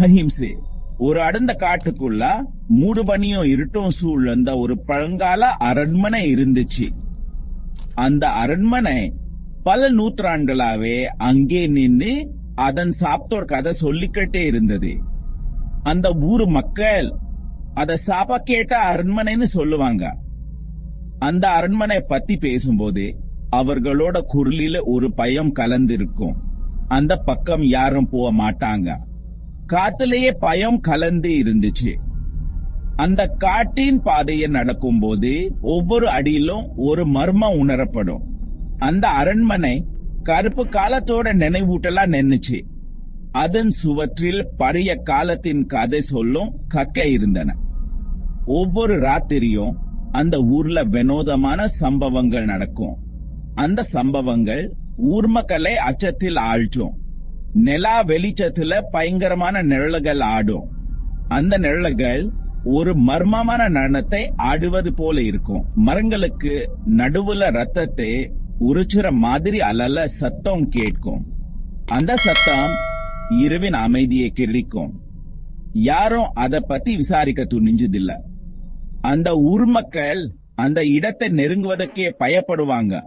அஹிம்சை ஒரு அடர்ந்த காட்டுக்குள்ள மூடு பனியும் இருட்டும் சூழ்ந்த ஒரு பழங்கால அரண்மனை இருந்துச்சு. அந்த அரண்மனை பல நூற்றாண்டுகளாவே அங்கே நின்று அதன் சாப்தோர் கதை சொல்லிக்கிட்டே இருந்தது. அந்த ஊர் மக்கள் அத சாப கேட்ட அரண்மனைன்னு சொல்லுவாங்க. அந்த அரண்மனை பத்தி பேசும்போது அவர்களோட குரலில ஒரு பயம் கலந்திருக்கும். அந்த பக்கம் யாரும் போக மாட்டாங்க. காத்துலயே பயம் கலந்து இருந்துச்சு. அந்த காட்டின் பாதையை நடக்கும்போது ஒவ்வொரு அடியிலும் ஒரு மர்மம் உணரப்படும். அந்த அரண்மனை கருப்பு காலத்தோட நினைவூட்டலா நின்னுச்சு. அதன் சுவற்றில் பழைய காலத்தின் கதை சொல்லும் கக்க இருந்தன. ஒவ்வொரு ராத்திரியும் அந்த ஊர்ல வினோதமான சம்பவங்கள் நடக்கும். அந்த சம்பவங்கள் ஊர் மக்களை அச்சத்தில் ஆழ்த்தும். நிலா வெளிச்சத்துல பயங்கரமான நிழல்கள் ஆடும். அந்த நிழல்கள் ஒரு மர்மமான நடனத்தை ஆடுவது போல இருக்கும். மரங்களுக்கு நடுவுல ரத்தத்தை உரிச்சுற மாதிரி அலல சத்தம் கேட்கும். அந்த சத்தம் இரவின் அமைதியை கிழிக்கும் யாரும் அதை பத்தி விசாரிக்க துணிஞ்சதில்ல. அந்த ஊர் மக்கள் அந்த இடத்தை நெருங்குவதற்கே பயப்படுவாங்க.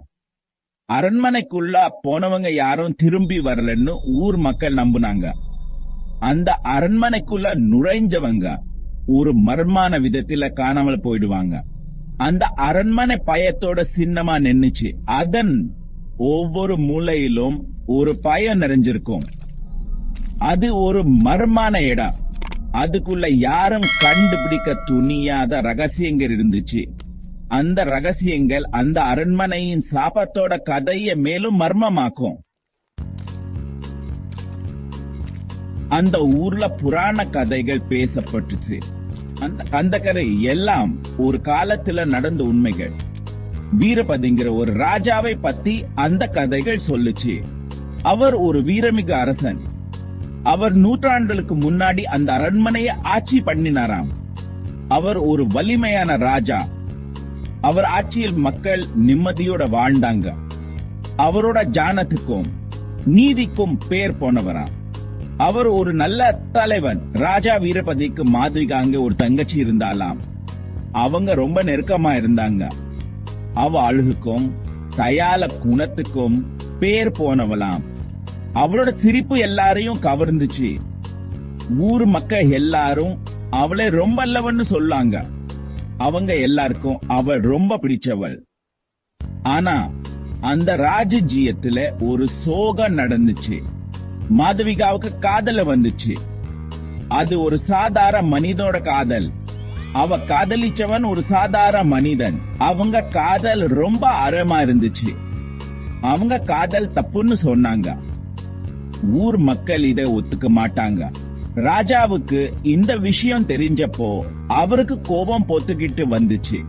அரண்மனைக்குள்ள போனவங்க யாரும் திரும்பி வரலன்னு ஊர் மக்கள் நம்புனாங்க. அந்த அரண்மனைக்குள்ள நுழைஞ்சவங்க ஒரு மர்மான விதத்துல காணாமல் போயிடுவாங்க. அந்த அரண்மனை பயத்தோட சின்னமா நின்னுச்சு. அதன் ஒவ்வொரு மூலையிலும் ஒரு பயம் நிறைஞ்சிருக்கும். அது ஒரு மர்மான இடம். அதுக்குள்ள யாரும் கண்டுபிடிக்க துணியாத ரகசியங்கள் இருந்துச்சு. அந்த ரகசியங்கள் அந்த அரண்மனையின் சாபத்தோட கதையை மேலும் மர்மமாக்கும். அந்த ஊர்ல புராண கதைகள் பேசப்பட்டுச்சு. அந்த அந்த கதை எல்லாம் ஒரு காலத்துல நடந்த உண்மைகள். வீரபதிங்கிற ஒரு ராஜாவை பத்தி அந்த கதைகள் சொல்லுச்சு. அவர் ஒரு வீரமிகு அரசன். அவர் நூற்றாண்டுகளுக்கு முன்னாடி அந்த அரண்மனையை ஆட்சி பண்ணினாராம். அவர் ஒரு வலிமையான ராஜா. அவர் ஆட்சியில் மக்கள் நிம்மதியோட வாழ்ந்தாங்க. அவரோட ஜானத்துக்கும் நீதிக்கும் பேர் போனவராம் அவர் ஒரு நல்ல தலைவன். ராஜா வீரபதிக்கு மாதிரிக்கு அங்க ஒரு தங்கச்சி இருந்தாலாம். அவங்க ரொம்ப நெருக்கமா இருந்தாங்க. அவ அழகுக்கும் தயால குணத்துக்கும் பேர் போனவளாம். அவளோட சிரிப்பு எல்லாரையும் கவர்ந்துச்சு. ஊர் மக்கள் எல்லாரும் அவளை ரொம்ப அல்லவன்னு சொல்லாங்க. அவங்க எல்லாருக்கும் அவள் ரொம்ப பிடிச்சவள். ஆனா அந்த ராஜஜீயத்துல ஒரு சோகம் நடந்துச்சு. மாதவிகாவுக்கு காதல வந்துச்சு. அது ஒரு சாதாரண மனிதோட காதல். அவ காதலிச்சவன் ஒரு சாதாரண மனிதன். அவங்க காதல் ரொம்ப அறமா இருந்துச்சு. அவங்க காதல் தப்புன்னு சொன்னாங்க. ஊர் மக்கள் இதை ஒத்துக்க மாட்டாங்க. ராஜாவுக்கு இந்த விஷயம் தெரிஞ்சப்போ அவருக்கு கோபம் பொத்துக்கிட்டு வந்துச்சு.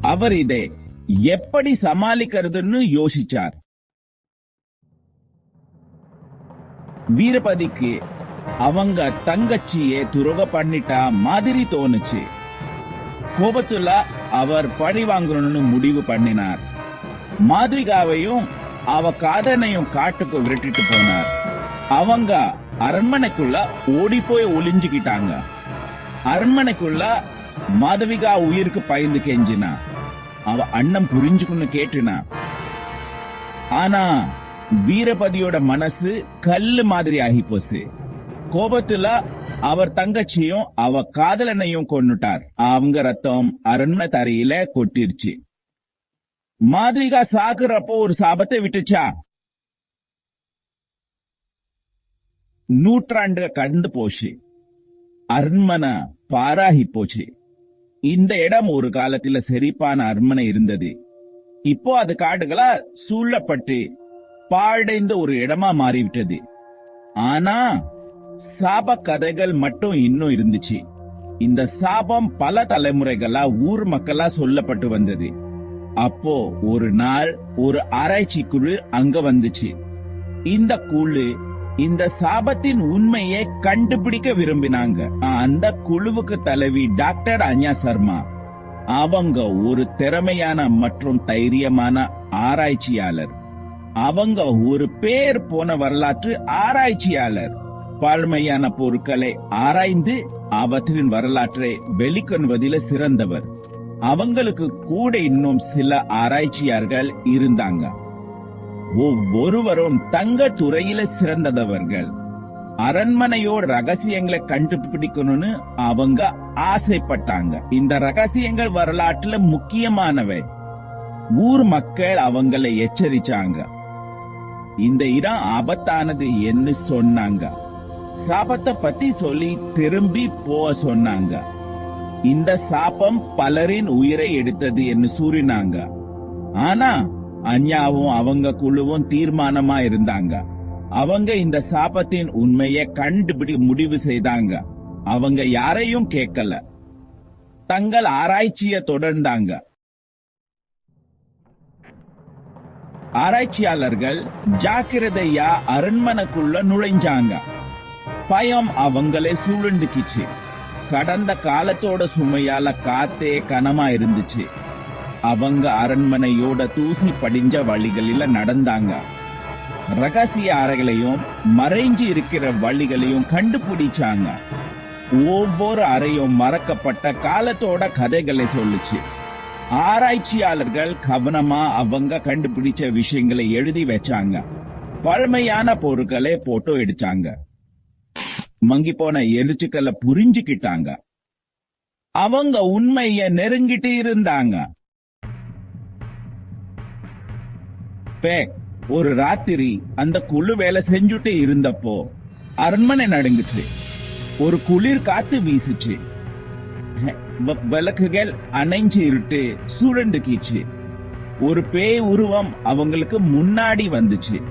அவர் இதை எப்படி சமாளிக்கிறதுன்னு யோசிச்சார். வீரபதிக்கு அவங்க தங்கச்சியே துரோக பண்ணிட்டா மாதிரி தோணுச்சு. கோபத்துல அவர் பழி வாங்கணும்னு முடிவு பண்ணினார். மாதிரிகாவையும் அவ காதனையும் காட்டுக்கு விரட்டிட்டு போனார். அவங்க அரண்மனைக்குள்ள ஓடி போய் ஒளிஞ்சுக்கிட்டாங்க. அரண்மனைக்குள்ள மாதவிகா உயிருக்கு பயந்து கெஞ்சினா. அவ அண்ணன் புரிஞ்சுக்குன்னு கேட்டுனா. ஆனா வீரபதியோட மனசு கல்லு மாதிரி ஆகி போச்சு. கோபத்துல அவர் தங்கச்சியும் அவ காதலனையும் கொண்டுட்டார் அவங்க ரத்தம் அரண்மனை தரையில கொட்டிருச்சு. மாதிரிகா சாகுறப்போ ஒரு சாபத்தை விட்டுச்சா? நூற்றாண்டு கடந்து போச்சு. அரண்மனை பாராகி போச்சு. இந்த இடம் ஒரு காலத்துல செழிப்பான அரண்மனை இருந்தது. இப்போ அது காடுகளா சூழப்பட்டு பாடைந்த ஒரு இடமா மாறிவிட்டது. ஆனா சாப கதைகள் மட்டும் இன்னும் இருந்துச்சு. இந்த சாபம் பல தலைமுறைகளா ஊர் மக்களா சொல்லப்பட்டு வந்தது. அப்போ ஒரு நாள் ஒரு ஆராய்ச்சி குழு அங்க வந்துச்சு. இந்த குழு இந்த சாபத்தின் உண்மையை கண்டுபிடிக்க விரும்பினாங்க. அந்த குழுவுக்கு தலைவி டாக்டர் அன்யா சர்மா. அவங்க ஒரு திறமையான மற்றும் தைரியமான ஆராய்ச்சியாளர். அவங்க ஒரு பேர் போன வரலாற்று ஆராய்ச்சியாளர். பழமையான பொருட்களை ஆராய்ந்து அவற்றின் வரலாற்றை வெளிக்கொணர்வதில் சிறந்தவர். அவங்களுக்கு கூட இன்னும் சில ஆராய்ச்சியாளர்கள் இருந்தாங்க. ஒவ்வொருவரும் தங்க துறையில சிறந்ததவர்கள். அரண்மனையோட ரகசியங்களை கண்டுபிடிக்கணும்னு அவங்க ஆசைப்பட்டாங்க. இந்த ரகசியங்கள் வரலாற்றுல முக்கியமானவை. ஊர் மக்கள் அவங்களை எச்சரிச்சாங்க. இந்த இடம் ஆபத்தானது என்று சொன்னாங்க. சாபத்தை பத்தி சொல்லி திரும்பி போக சொன்னாங்க. இந்த சாபம் பலரின் உயிரை எடுத்தது என்று சூறினாங்க ஆனா அஞ்ஞாவும் அவங்க குழுவும் தீர்மானமா இருந்தாங்க. அவங்க இந்த சாபத்தின் உண்மையை கண்டுபிடி முடிவு செய்தாங்க. அவங்க யாரையும் கேட்கல. தங்கள் ஆராய்ச்சிய தொடர்ந்தாங்க. ஆராய்ச்சியாளர்கள் ஜாக்கிரதையா அரண்மனைக்குள்ள நுழைஞ்சாங்க. பயம் அவங்களை சூழ்ந்துக்கிச்சு. கடந்த காலத்தோட சுமையால காத்தே கனமா இருந்துச்சு. அவங்க அரண்மனையோட தூசி படிஞ்ச வழிகளில நடந்தாங்க. ரகசிய அறைகளையும் மறைஞ்சு இருக்கிற வழிகளையும் கண்டுபிடிச்சாங்க. ஒவ்வொரு அறையும் மறக்கப்பட்ட காலத்தோட கதைகளை சொல்லுச்சு. ஆராய்ச்சியாளர்கள் கவனமா அவங்க கண்டுபிடிச்ச விஷயங்களை எழுதி வச்சாங்க. பழமையான பொருட்களை போட்டோ எடுத்தாங்க. மங்கி போன எரிச்சுக்களை புரிஞ்சுக்கிட்டாங்க. அவங்க உண்மைய நெருங்கிட்டு இருந்தாங்க. பே ஒரு ராத்திரி அந்த குழு வேலை செஞ்சுட்டு இருந்தப்போ அரண்மனை நடுங்குச்சு. ஒரு குளிர் காத்து வீசுச்சு. வ- விளக்குகள் அணைஞ்சு இருட்டு சூழண்டுக்கிச்சு ஒரு பேய் உருவம் அவங்களுக்கு முன்னாடி வந்துச்சு.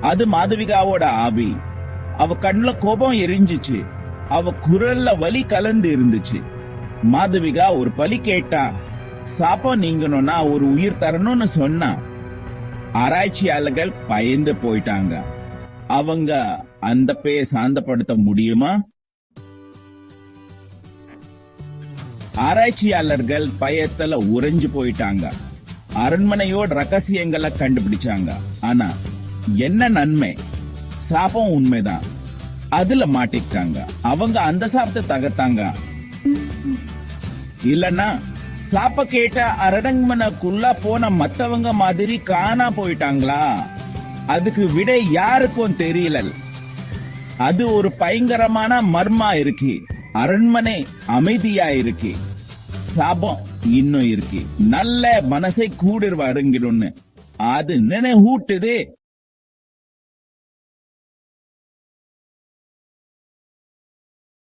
அது மாதவிகாவோட ஆவி. அவ கண்ணுல கோபம் எரிஞ்சிச்சு. அவ குரல்ல வலி கலந்து இருந்துச்சு. மாதவிகா ஒரு பலி கேட்டா சாப்பம் நீங்கணும்னா ஒரு உயிர் தரணும்னு சொன்னா ஆராய்ச்சியாளர்கள் பயந்து போயிட்டாங்க. அவங்க அந்த பேயை சாந்தப்படுத்த முடியுமா? ஆராய்ச்சியாளர்கள் பயத்துல உறைஞ்சு போயிட்டாங்க. அரண்மனையோட ரகசியங்களை கண்டுபிடிச்சாங்க. ஆனா என்ன நன்மை? சாபம் உண்மைதான். அதுல மாட்டிக்கிட்டாங்க. அவங்க அந்த சாபத்தை தகர்த்தாங்க. இல்லன்னா சாப்ப கேட்ட அரடங்கமனக்குள்ள போன மத்தவங்க மாதிரி காணா போயிட்டாங்களா? அதுக்கு விடை யாருக்கும் தெரியல அது ஒரு பயங்கரமான மர்மா இருக்கு. அரண்மனை அமைதியா இருக்கு. சாபம் இன்னும் இருக்கு. நல்ல மனசை கூடிர் அது நினைவூட்டுது.